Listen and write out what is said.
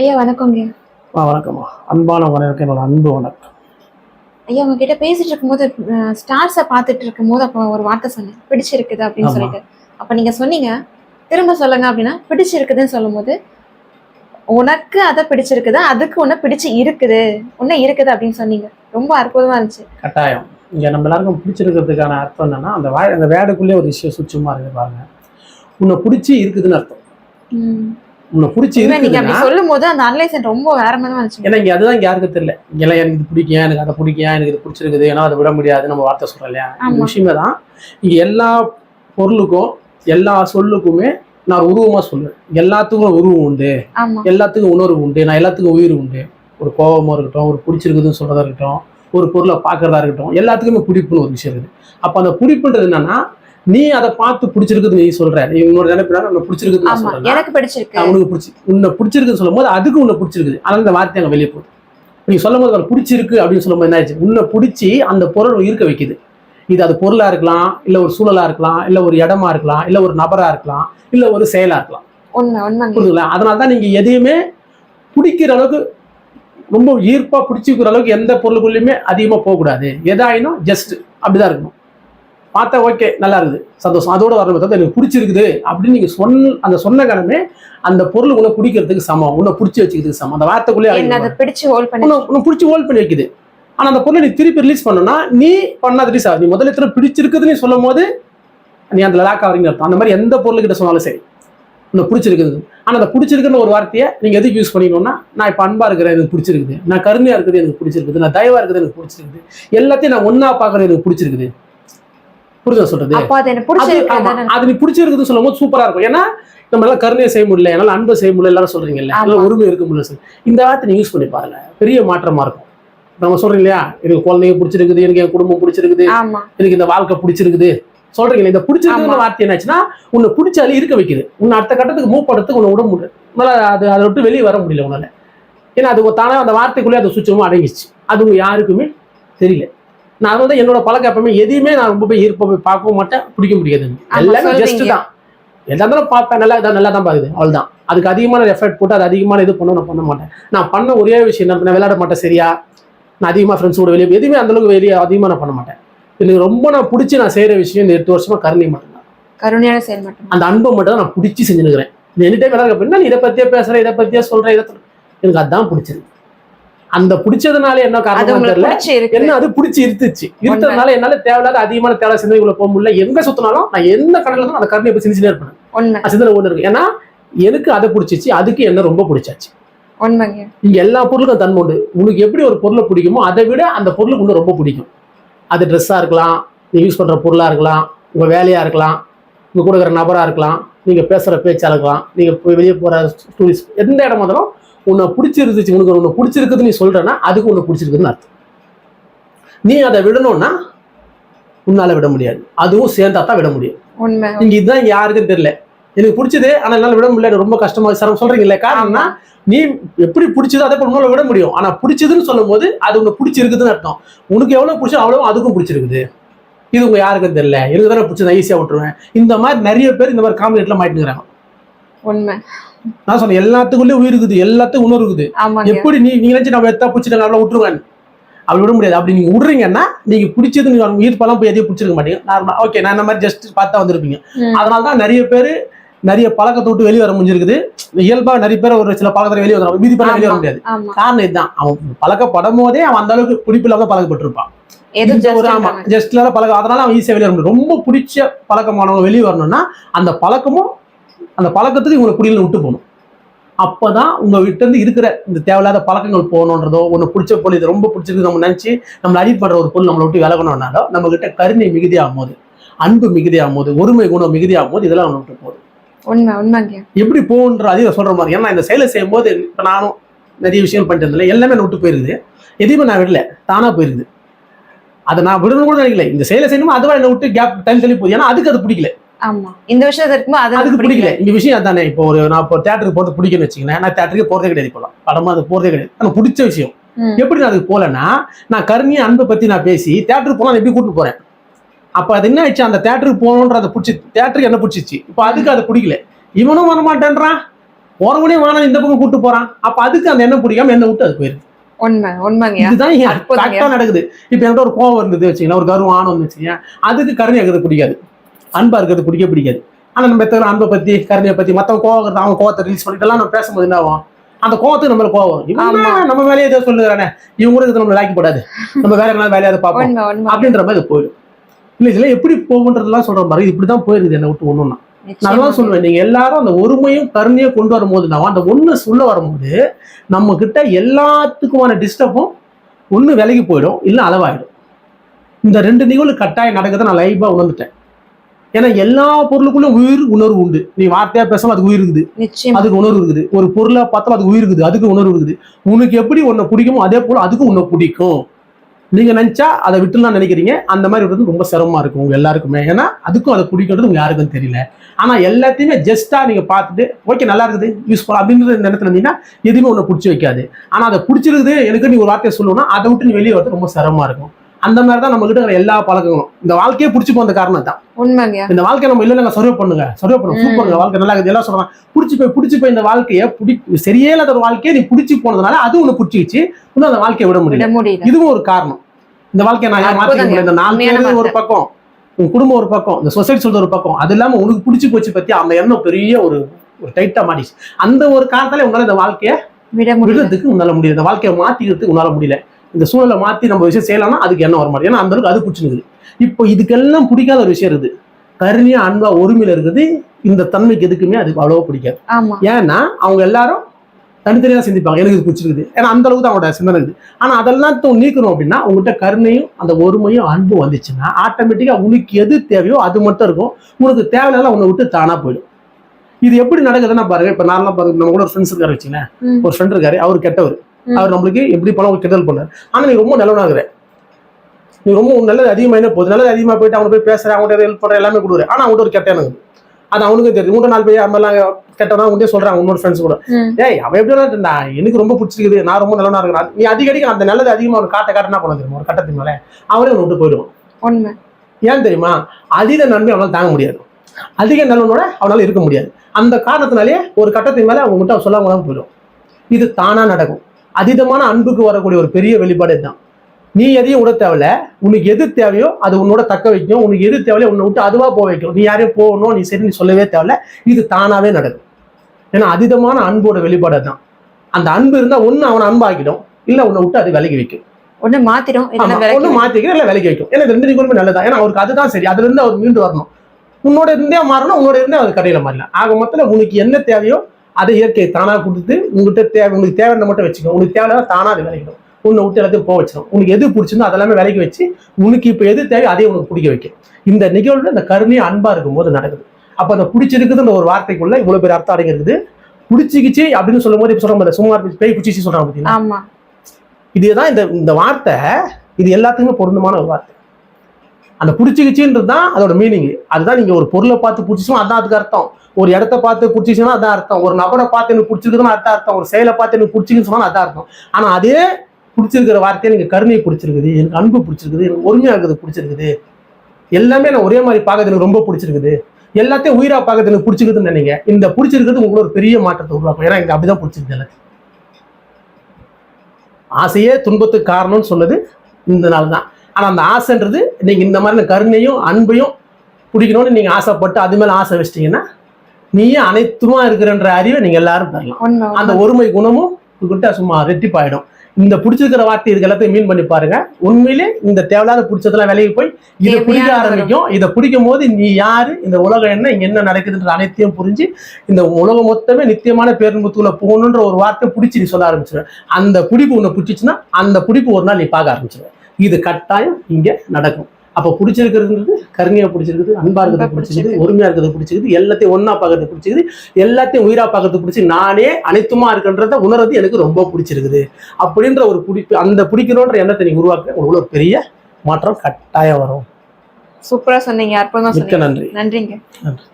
ஐயா வணக்கங்க ஆ வணக்கம்மா. அன்பான வணக்கம் என்னோட அன்பு வணக்கம். ஐயா உங்ககிட்ட பேசிட்டு இருக்கும்போது ஸ்டார்ஸை பார்த்துட்டு இருக்கும்போது அப்போ ஒரு வார்த்தை சொன்னேன். பிடிச்சிருக்குது அப்படின்னு. சொல்லிட்டு. அப்போ நீங்க சொன்னீங்க திரும்ப சொல்லுங்க அப்படின்னா பிடிச்சிருக்குதுன்னு சொல்லும்போது உனக்கு அதை பிடிச்சிருக்குது? அதுக்கு உன்னை பிடிச்சு இருக்குது. உன்னை இருக்குது அப்படின்னு சொன்னீங்க. ரொம்ப அற்புதமா இருந்துச்சு. கட்டாயம். இங்கே நம்ம எல்லாருக்கும் பிடிச்சிருக்கிறதுக்கான அர்த்தம் என்னன்னா அந்த வா அந்த வேடுக்குள்ளே ஒரு விஷயம் சுச்சமாக இருக்குது பாருங்க. உன்னை பிடிச்சி இருக்குதுன்னு அர்த்தம். உன்னை பிடிச்சி நீங்க அப்படி சொல்லும் போது அந்த அனலைசன் ரொம்ப வேற மாதிரி இருந்துச்சு ஏன்னா இங்கே அதுதான் இங்கே யாருக்கும் தெரியல. இங்கெல்லாம் எனக்கு இது பிடிக்கும் எனக்கு அதை பிடிக்கும் எனக்கு இது பிடிச்சிருக்குது ஏன்னா அதை விட முடியாது நம்ம வார்த்தை சொல்கிறோம் இல்லையா? இந்த. விஷயமே தான் இங்கே எல்லா பொருளுக்கும் எல்லா சொல்லுக்குமே நான் உருவமாக சொல்லுவேன். எல்லாத்துக்கும் உருவம் உண்டு. எல்லாத்துக்கும் உணர்வு உண்டு. நான் எல்லாத்துக்கும் உயிர் உண்டு. ஒரு கோபமாக இருக்கட்டும் ஒரு பிடிச்சிருக்குதுன்னு சொல்கிறதா இருக்கட்டும் ஒரு பொருளை பார்க்கறதா இருக்கட்டும் எல்லாத்துக்குமே பிடிப்புன்னு ஒரு விஷயம் இருக்குது. அப்போ அந்த பிடிப்புன்றது என்னன்னா நீ அதை பார்த்து பிடிச்சிருக்குது நீ சொல்ற. நீ இன்னொரு நினைப்பினா உன்னை பிடிச்சிருக்குது எனக்கு பிடிச்சிருக்கு. உனக்கு பிடிச்சி உன்னை பிடிச்சிருக்குன்னு சொல்லும் போது அதுக்கு உன்னை பிடிச்சிருக்குது. ஆனால் இந்த வார்த்தை அங்கே வெளியே போகுது நீ சொல்லும் போது பிடிச்சிருக்கு அப்படின்னு சொல்லும் போது என்ன ஆச்சு உன்னை பிடிச்சி அந்த பொருள் இருக்க வைக்குது. இது அது பொருளா இருக்கலாம் இல்ல ஒரு சூழலா இருக்கலாம் இல்ல ஒரு இடமா இருக்கலாம் இல்ல ஒரு நபரா இருக்கலாம் இல்ல ஒரு செயலா இருக்கலாம். புரியுதுங்களா அதனால தான் நீங்க எதையுமே பிடிக்கிற அளவுக்கு ரொம்ப ஈர்ப்பா பிடிச்சிக்கிற அளவுக்கு எந்த பொருளுக்குள்ளயுமே அதிகமா போகக்கூடாது. எதாயினும் ஜஸ்ட் அப்படிதான் இருக்கணும். பார்த்தா ஓகே நல்லா இருக்குது. சந்தோஷம். அதோட வரணும். தவிர எனக்கு பிடிச்சிருக்குது அப்படின்னு நீங்க சொன்ன அந்த சொன்ன கடமே அந்த பொருள் உன்னை பிடிக்கிறதுக்கு சமம். உன்னை பிடிச்சி வச்சுக்கிறதுக்கு சமம். அந்த வார்த்தைக்குள்ளே பிடிச்சு ஹோல்ட் பண்ணி உன்னை பிடிச்சி ஹோல்ட் பண்ணி வைக்குது. ஆனா அந்த பொருளை நீ திருப்பி ரிலீஸ் பண்ணணும்னா நீ பண்ணாத ரிலீஸ் ஆகுது. நீ முதல்ல இத்தனை பிடிச்சிருக்குதுன்னு நீ சொல்லும் போது நீ அந்த லாக் ஆகிறீங்க அர்த்தம். அந்த மாதிரி எந்த பொருள்கிட்ட சொன்னாலும் சரி உன்னை பிடிச்சிருக்குது. ஆனா அந்த பிடிச்சிருக்குன்னு ஒரு வார்த்தையை நீங்க எதுக்கு யூஸ் பண்ணிக்கணும்னா நான் இப்ப அன்பா இருக்கிறேன் எனக்கு பிடிச்சிருக்குது. நான் கருணையா இருக்குது எனக்கு பிடிச்சிருக்குது. நான் தயவா இருக்குது எனக்கு பிடிச்சிருக்குது. எல்லாத்தையும் நான் ஒண்ணா பாக்குறது எனக்கு பிடிச்சிருக்குது. புரியுதா சொல்றது? அது நீ பிடிச்சிருக்குதுன்னு சொல்லும் போது சூப்பரா இருக்கும். ஏன்னா நம்ம எல்லாம் கருணையை செய்ய முடியல என்னால அன்பை செய்ய முடியல எல்லாரும் சொல்றீங்கல்ல. எல்லாம் உரிமை இருக்க முடியல. இந்த வார்த்தை நீ யூஸ் பண்ணி பாருங்க. பெரிய மாற்றமா இருக்கும். நம்ம சொல்றோம் இல்லையா? எனக்கு குழந்தைங்க பிடிச்சிருக்குது எனக்கு என் குடும்பம் பிடிச்சிருக்குது எனக்கு இந்த வாழ்க்கை பிடிச்சிருக்குது. சொல்றீங்களா இந்த பிடிச்சிருக்குதுன்னு ஆமா. வார்த்தை என்னாச்சுன்னா உன்னை பிடிச்சாலே இருக்க வைக்குது. உன்னை அடுத்த கட்டத்துக்கு மூவ் பண்றதுக்கு உன்னை விட முடியல. உன்னால அது அதை விட்டு வெளியே வர முடியல உன்னால. ஏன்னா அது தானே அந்த வார்த்தைக்குள்ளே அது சுச்சமும் அடங்கிச்சு அது உங்க யாருக்குமே தெரியல. நான் தான் என்னோட பழக்கம் எப்பவுமே எதையுமே நான் ரொம்ப போய் ஈர்ப்ப போய் பார்க்கவும் மாட்டேன் பிடிக்க முடியாது எல்லாமே ஜஸ்ட். தான். எல்லா இருந்தாலும் பார்ப்பேன் நல்லா இதான் நல்லா தான் பாக்குது. அவ்வளவுதான். அதுக்கு அதிகமான எஃபர்ட் போட்டு அது அதிகமான இது பண்ண நான் பண்ண மாட்டேன். நான் பண்ண ஒரே விஷயம் என்ன நான் விளையாட மாட்டேன் சரியா? நான் அதிகமாக ஃப்ரெண்ட்ஸ் கூட வெளியே எதுவுமே அந்த அளவுக்கு வெளியே அதிகமாக நான் பண்ண மாட்டேன். எனக்கு ரொம்ப நான் பிடிச்சி நான் செய்யற விஷயம் இந்த எட்டு வருஷமா கருணை மட்டும்தான். கருணையான செயல் மட்டும். அந்த அன்பை மட்டும் தான் நான் பிடிச்சி செஞ்சுருக்கிறேன் எனி டைம் நீ இதை பத்தியே பேசுற இதை பத்தியே சொல்ற இதை. எனக்கு அதான் பிடிச்சிருக்கு. அந்த பிடிச்சதுனால என்ன காரணம் தெரியல. என்ன அது பிடிச்சி இருந்துச்சு. இருந்ததுனால என்னால தேவையில்லாத அதிகமான தேவை சிந்தனைக்குள்ள போக முடியல. எங்க சுத்தினாலும் நான் எந்த கடல இருந்தாலும் அந்த போய் சிந்திச்சுட்டே இருப்பேன். சிந்தனை ஒன்று இருக்கு. ஏன்னா எனக்கு அதை பிடிச்சிச்சு அதுக்கு என்ன ரொம்ப பிடிச்சாச்சு. இங்க எல்லா பொருளுக்கும் தன்மை உண்டு. உனக்கு எப்படி ஒரு பொருளை பிடிக்குமோ அதை விட அந்த பொருளுக்கு இன்னும் ரொம்ப பிடிக்கும். அது ட்ரெஸ்ஸா இருக்கலாம் நீ யூஸ் பண்ற பொருளா இருக்கலாம் உங்க வேலையா இருக்கலாம் உங்க கூட இருக்கிற நபரா இருக்கலாம் நீங்க பேசுற பேச்சா இருக்கலாம் நீங்க போய் வெளியே போற டூரிஸ்ட் எந்த இடமா இருந்தாலும் உன்னை பிடிச்சிருந்துச்சு உனக்கு உன்னை பிடிச்சிருக்குது நீ சொல்றேன்னா அதுக்கு உன்னை பிடிச்சிருக்குதுன்னு அர்த்தம். நீ அதை விடணும்னா உன்னால விட முடியாது. அதுவும் சேர்ந்தா தான் விட முடியும். இங்க இதுதான் இங்க யாருக்கும் தெரியல. எனக்கு பிடிச்சது ஆனா என்னால விட முடியல ரொம்ப கஷ்டமா. சிரமம் சொல்றீங்கல்ல காரணம்னா நீ எப்படி பிடிச்சதோ அதே போல உன்னால விட முடியும். ஆனா பிடிச்சதுன்னு சொல்லும் போது அது உனக்கு பிடிச்சிருக்குதுன்னு அர்த்தம். உனக்கு எவ்வளவு பிடிச்சோ அவ்வளவு அதுக்கும் பிடிச்சிருக்குது. இது உங்க யாருக்கும் தெரியல. எனக்கு தானே பிடிச்சது ஈஸியா விட்டுருவேன். இந்த மாதிரி நிறைய பேர் இந்த மாதிரி காமெடில மாட்டிக்கிறாங்க உண்மை. நான் சொன்னேன் எல்லாத்துக்குள்ளேயும் உயிர் இருக்குது எல்லாத்துக்கும் உணர்வு இருக்குது. எப்படி நீ நீங்க நினைச்சு நம்ம எத்தா பிடிச்சிட்டாங்க அவ்வளவு விட்டுருவேன்? அப்படி விட முடியாது. அப்படி நீங்க விடுறீங்கன்னா நீங்க பிடிச்சது நீங்க ஈர்ப்பெல்லாம் போய் எதையும் பிடிச்சிருக்க மாட்டீங்க. நார்மலா ஓகே நான் இந்த மாதிரி ஜஸ்ட் பார்த்தா வந்திருப்பீங்க. அதனால தான் நிறைய பேர் நிறைய பழக்கத்தை விட்டு வெளியே வர முடிஞ்சிருக்குது. இயல்பா நிறைய பேர் ஒரு சில பழக்கத்துல வெளியே வந்துடும் மீதி பேர் வெளியே வர. முடியாது. காரணம் இதுதான். அவன் பழக்கப்படும் போதே அவன் அந்த அளவுக்கு பிடிப்பு இல்லாம பழக்கப்பட்டிருப்பான். ஜஸ்ட்ல பழக்கம். அதனால அவன் ஈஸியா வெளியே வர முடியும் ரொம்ப பிடிச்ச பழக்கமானவங்க வெளியே வரணும்னா அந்த பழக்கமும் அந்த பழக்கத்துக்கு இவங்களை குடியில் விட்டு போகணும். அப்பதான் உங்க கிட்ட இருந்து இருக்கிற இந்த தேவையில்லாத பழக்கங்கள் போகணுன்றதோ ஒன்று பிடிச்ச பொருள் இது ரொம்ப பிடிச்சிருக்கு நம்ம நினைச்சு நம்ம அடிட் பண்ற ஒரு பொருள் நம்மளை விட்டு விலகணும்னாலோ நம்ம கிட்ட கருணை மிகுதியாகும் போது அன்பு மிகுதியாகும் போது ஒருமை குணம் மிகுதியாகும் போது இதெல்லாம் நம்ம விட்டு போகுது உண்மை உண்மைங்க. எப்படி போகுன்ற அதையும் சொல்ற மாதிரி ஏன்னா இந்த செயலை செய்யும் போது இப்போ நானும் நிறைய விஷயம் பண்ணிட்டு இருந்தேன் எல்லாமே நான் விட்டு போயிருக்குது. எதையுமே நான் விடல தானா போயிருக்குது. அதை நான் விடணும் கூட நினைக்கல. இந்த செயலை செய்யணுமோ அதுவா என்னை விட்டு கேப் தள்ளி தள்ளி போகுது. ஏன்னா அதுக்கு அது பிடிக்கல. ஆமா. இந்த விஷயத்துல இருக்கும்போது அது அதுக்கு பிடிக்கல. இந்த விஷயம் அதானே? இப்போ ஒரு நான் இப்போ தேட்டருக்கு போறது பிடிக்கும்னு வச்சுக்கங்களேன். நான் தேட்டருக்கு போறதே கிடையாது இப்போலாம். படமா அது போறதே கிடையாது. எனக்கு பிடிச்ச விஷயம். எப்படி நான் அதுக்கு போகலன்னா நான் கருணையை அன்பை பத்தி நான் பேசி தேட்டருக்கு போனா நான் எப்படி கூட்டிட்டு போறேன்? அப்ப அது என்ன ஆயிடுச்சு? அந்த தேட்டருக்கு போகணுன்ற அதை பிடிச்சி தேட்டருக்கு என்ன பிடிச்சிச்சு? இப்போ அதுக்கு அது பிடிக்கல. இவனும் வர மாட்டேன்றான் போறவனே வேணாம் இந்த பக்கம் கூட்டு போறான். அப்ப அதுக்கு அந்த எண்ணம் பிடிக்காம என்ன விட்டு அது போயிருது. உண்மை உண்மைங்க. இதுதான் நடக்குது. இப்ப என்கிட்ட ஒரு கோவம் இருந்தது வச்சுக்கலாம் ஒரு கருவம் ஆணும் வச்சுக்கேன் அதுக்கு கருணை இருக்கிறது பிடிக்காது. அன்பா இருக்கிறது பிடிக்க பிடிக்காது. ஆனா நம்ம எத்தனை அன்பை பத்தி கருணையை பத்தி மத்தவங்க கோவம் அவங்க கோவத்தை ரிலீஸ் பண்ணிட்டு எல்லாம் நம்ம பேசும்போது என்ன ஆகும்? அந்த கோவத்துக்கு நம்மள கோவம். என்ன நம்ம வேலையை ஏதோ சொல்லுறானே இவங்க கூட இது நம்ம லாக்கி போடாது நம்ம வேற என்ன வேலையாவது பார்ப்போம்? அப்படின்ற மாதிரி போயிடும். இல்ல இதுல எப்படி போகுன்றதெல்லாம் சொல்ற மாதிரி இப்படிதான் போயிருக்குது என்ன விட்டு ஒண்ணுன்னா. நான் தான் சொல்லுவேன் நீங்க எல்லாரும் அந்த ஒருமையும் கருணையும் கொண்டு வரும்போது நான் அந்த ஒண்ணு சொல்ல வரும்போது நம்ம கிட்ட எல்லாத்துக்குமான டிஸ்டர்பும் ஒண்ணு விலகி போயிடும் இல்ல அளவாயிடும். இந்த ரெண்டு நிகழ்வு கட்டாயம் நடக்குதை நான் லைவா உணர்ந்துட்டேன். ஏன்னா எல்லா பொருளுக்குள்ளும் உயிர் உணர்வு உண்டு. நீ வார்த்தையா பேசாம அதுக்கு உயிர் இருக்குது. அதுக்கு உணர்வு இருக்குது. ஒரு பொருளை பார்த்தாலும் அதுக்கு உயிர் இருக்குது. அதுக்கு உணர்வு இருக்குது. உனக்கு எப்படி உன்னை பிடிக்குமோ அதே போல அதுக்கும் உன்னை பிடிக்கும். நீங்க நினைச்சா அதை விட்டுலாம் நினைக்கிறீங்க. அந்த மாதிரி விடுறது ரொம்ப சிரமமா இருக்கும் உங்க எல்லாருக்குமே. ஏன்னா அதுக்கும் அதை பிடிக்கிறது உங்க யாருக்கும் தெரியல. ஆனா எல்லாத்தையுமே ஜஸ்டா நீங்க பார்த்துட்டு ஓகே நல்லா இருக்குது. யூஸ் பண்ணலாம் அப்படின்ற இந்த இடத்துல இருந்தீங்கன்னா எதுவுமே உன்னை பிடிச்சி வைக்காது. ஆனா அதை பிடிச்சிருக்குது எனக்கு நீ ஒரு வார்த்தையை சொல்லணும்னா அதை விட்டு நீ வெளியே வரது ரொம்ப சிரமமா இருக்கும். அந்த மாதிரி தான் நம்ம கிட்ட இருக்கிற எல்லா பழக்கங்களும். இந்த வாழ்க்கையே பிடிச்சி போன காரணம் தான் உண்மைங்க. இந்த வாழ்க்கை நம்ம இல்ல நாங்க சர்வே பண்ணுங்க சர்வே பண்ணுங்க வாழ்க்கை நல்லா இருக்குது. எல்லாம் சொல்றாங்க. பிடிச்சி போய் பிடிச்சி போய் இந்த வாழ்க்கையை பிடி சரியே இல்லாத ஒரு வாழ்க்கையை நீ பிடிச்சி போனதுனால அது உன்னை பிடிச்சிச்சு இன்னும் அந்த வாழ்க்கையை விட முடியல. இதுவும் ஒரு காரணம். இந்த வாழ்க்கையை நான் அற்புதங்க. முடியல. இந்த நாலு ஒரு. பக்கம் உன் குடும்பம் ஒரு பக்கம் இந்த சொசைட்டி சொல்றது ஒரு பக்கம். அது இல்லாம உனக்கு பிடிச்சி போச்சு பத்தி அந்த எண்ணம் பெரிய ஒரு ஒரு டைட்டா மாட்டிச்சு அந்த ஒரு காரணத்தால உன்னால இந்த வாழ்க்கையை விடுறதுக்கு உன்னால முடியல. இந்த வாழ்க்கையை மாத்திக்கிறதுக்கு உன்னால முடியல. இந்த சூழலை மாத்தி நம்ம விஷயம் செய்யலாம்னா அதுக்கு என்ன வர மாட்டேன் ஏன்னா அந்த அளவுக்கு அது பிடிச்சிருக்குது இப்போ இதுக்கெல்லாம் பிடிக்காத ஒரு விஷயம் இருக்குது கருணையா அன்பா ஒருமையில இருக்குது இந்த தன்மைக்கு எதுக்குமே அதுக்கு அவ்வளவா பிடிக்காது. ஏன்னா அவங்க எல்லாரும் தனித்தனியா சிந்திப்பாங்க. எனக்கு இது பிடிச்சிருக்குது ஏன்னா அந்த அளவுக்கு தான் அவங்களோட சிந்தனை இருக்குது. ஆனா அதெல்லாம் நீக்கணும் அப்படின்னா உங்ககிட்ட கருணையும் அந்த ஒருமையும் அன்பும் வந்துச்சுன்னா ஆட்டோமேட்டிக்கா உனக்கு எது தேவையோ அது மட்டும் இருக்கும். உனக்கு தேவையில்லாம் உன்னை விட்டு தானா போயிடும். இது எப்படி நடக்குதுன்னா பாருங்க. இப்ப நான்லாம் பாருங்க. நம்ம கூட ஒரு ஃப்ரெண்ட்ஸ் இருக்காரு வச்சுங்களேன். ஒரு ஃப்ரெண்ட் இருக்காரு. அவர் கெட்டவர். அவர் நம்மளுக்கு எப்படி பணம் கெட்டல் பண்ணாரு. ஆனா நீ ரொம்ப நல்லவனாகிற நீ ரொம்ப நல்லது அதிகமாயினே போகுது. நல்லது அதிகமா போயிட்டு அவங்க போய் பேசுற அவங்கள்ட்ட ஹெல்ப் பண்ற எல்லாமே கொடுக்குற. ஆனா அவங்கள்ட்ட ஒரு கெட்ட எனக்கு அது அவனுக்கு தெரியும். உன்ட்ட நாலு பேர் அம்மெல்லாம் கெட்டவனா உண்டே சொல்றாங்க உன்னோட ஃப்ரெண்ட்ஸ் கூட. ஏய் அவன் எப்படி இருந்தா எனக்கு ரொம்ப பிடிச்சிருக்குது. நான் ரொம்ப நல்லவனா இருக்கிறேன். நீ அடிக்கடிக்கு அந்த நல்லது அதிகமா அவனுக்கு காட்ட காட்ட என்ன பண்ண தெரியுமா? ஒரு கட்டத்தின் மேல அவரே உன்னை விட்டு போயிடுவான். உண்மை. ஏன் தெரியுமா? அதீத நன்மை அவனால தாங்க முடியாது. அதிக நல்லவனோட அவனால இருக்க முடியாது. அந்த காரணத்தினாலே ஒரு கட்டத்தின் மேல அவங்க மட்டும் சொல்லாம தான் போயிடும் இது தானா நடக்கும். அதீதமான அன்புக்கு வரக்கூடிய ஒரு பெரிய வெளிப்பாடு இதுதான். நீ எதையும் விட தேவையில்ல. உனக்கு எது தேவையோ அது உன்னோட தக்க வைக்கும். உனக்கு எது தேவையோ உன்னை விட்டு அதுவா போக வைக்கும். நீ யாரையும் போகணும் நீ சரி நீ சொல்லவே தேவையில்ல. இது தானாவே நடக்கும். ஏன்னா அதீதமான அன்போட வெளிப்பாடு தான் அந்த அன்பு இருந்தா ஒண்ணு அவனை அன்பாக்கிடும். இல்ல உன்னை விட்டு அது விலகி வைக்கும். ஒண்ணு மாத்திரும். ஆமா, இல்லைன்னா ஒண்ணு விலக்கி மாத்திக்க இல்ல விலைக்கு வைக்கும். ஏன்னா ரெண்டு நிகழ்வுமே நல்லதா? ஏன்னா அவருக்கு அதுதான் சரி. அதுல இருந்து அவர் மீண்டு வரணும். உன்னோட இருந்தே மாறணும் உன்னோட இருந்தே அவர் கடையில மாறலாம். ஆக மொத்தத்துல உனக்கு என்ன தேவையோ அதை இயற்கை தானா கொடுத்து உங்ககிட்ட தேவை உனக்கு தேவையான மட்டும் வச்சுக்கோ உனக்கு தேவையான தானா அது விளைவிடும் உன்னை விட்டு எல்லாத்தையும் போக வச்சிடும் உனக்கு எது பிடிச்சிருந்தோ அதெல்லாமே விலைக்கு வச்சு உனக்கு இப்ப எது தேவை அதே உனக்கு பிடிக்க வைக்கும். இந்த நிகழ்வுல இந்த கருணையும் அன்பா இருக்கும்போது நடக்குது. அப்ப அந்த பிடிச்சிருக்குதுன்ற ஒரு வார்த்தைக்குள்ள இவ்வளவு பேர் அர்த்தம் அடங்கிருக்குது பிடிச்சிக்கிச்சு அப்படின்னு சொல்லும் போது இப்ப மாதிரி சும்மா பேய் பிடிச்சிச்சு சொல்றாங்க பார்த்தீங்களா ஆமா. இதுதான் இந்த இந்த வார்த்தை இது எல்லாத்துக்குமே பொருந்தமான ஒரு வார்த்தை. அந்த பிடிச்சிக்கிச்சின்றது தான் அதோட மீனிங் அதுதான் நீங்கள் ஒரு பொருளை பார்த்து பிடிச்சிச்சுன்னா அதான் அதுக்கு அர்த்தம். ஒரு இடத்த பார்த்து பிடிச்சிச்சுன்னா அதான் அர்த்தம். ஒரு நபரை பார்த்து எனக்கு பிடிச்சிருக்குதுன்னா அதான் அர்த்தம். ஒரு செயலை பார்த்து எனக்கு பிடிச்சிருக்குன்னு சொன்னால் அதான் அர்த்தம். ஆனால் அதே பிடிச்சிருக்கிற வார்த்தையை எனக்கு கருணையை பிடிச்சிருக்குது எனக்கு அன்பு பிடிச்சிருக்குது எனக்கு ஒருமையா இருக்குது பிடிச்சிருக்குது. எல்லாமே நான் ஒரே மாதிரி பார்க்கறது எனக்கு ரொம்ப பிடிச்சிருக்குது. எல்லாத்தையும் உயிரா பார்க்கறது எனக்கு பிடிச்சிருக்குதுன்னு நினைங்க. இந்த பிடிச்சிருக்கிறது உங்களுக்கு ஒரு பெரிய மாற்றத்தை உருவாக்கும். ஏன்னா எனக்கு அப்படிதான் பிடிச்சிருக்கு எல்லாத்தையும். ஆசையே துன்பத்துக்கு காரணம்னு சொன்னது இந்த நாள் தான் ஆனா அந்த ஆசைன்றது நீங்க இந்த மாதிரி கருணையும் அன்பையும் பிடிக்கணும்னு நீங்க ஆசைப்பட்டு அது மேல ஆசை வச்சிட்டீங்கன்னா நீயே அனைத்துமா இருக்கிறன்ற அறிவை நீங்க எல்லாரும் உண்மை அந்த ஒருமை குணமும் உங்ககிட்ட சும்மா ரெட்டிப்பாயிடும் இந்த பிடிச்சிருக்கிற வார்த்தை இதுக்கு எல்லாத்தையும் மீன் பண்ணி பாருங்க. உண்மையிலே இந்த தேவையில்லாத பிடிச்சதெல்லாம் விலகி போய் இதை பிடிக்க. ஆரம்பிக்கும். இதை பிடிக்கும் போது நீ யாரு? இந்த உலகம் என்ன? இங்க என்ன நடக்குதுன்ற அனைத்தையும் புரிஞ்சு இந்த உலகம் மொத்தமே நித்தியமான பேருந்துக்குள்ள போகணுன்ற ஒரு வார்த்தை பிடிச்சி நீ சொல்ல ஆரம்பிச்சிருவ அந்த பிடிப்பு உன்னை பிடிச்சிச்சுன்னா அந்த பிடிப்பு ஒரு நாள் நீ பார்க்க ஆரம்பிச்சிருவ இது கட்டாயம் இங்க நடக்கும். அப்ப பிடிச்சிருக்கிறது கருணையா பிடிச்சிருக்குது அன்பா இருக்கிறது பிடிச்சிருக்குது பிடிச்சிருக்கு. ஒருமையா இருக்கிறது பிடிச்சிருக்குது எல்லாத்தையும் ஒண்ணா பார்க்கறது பிடிச்சிருக்குது எல்லாத்தையும் உயிரா பார்க்கறது பிடிச்சி நானே அனைத்துமா இருக்கின்றத உணர்றது எனக்கு ரொம்ப பிடிச்சிருக்குது. அப்படின்ற ஒரு பிடிப்பு அந்த பிடிக்கணுன்ற எண்ணத்தை நீங்க உருவாக்க ஒரு பெரிய மாற்றம் கட்டாயம் வரும். சூப்பரா சொன்னீங்க அற்புதமா மிக்க சொன்னீங்க. நன்றி. நன்றிங்க. நன்றி.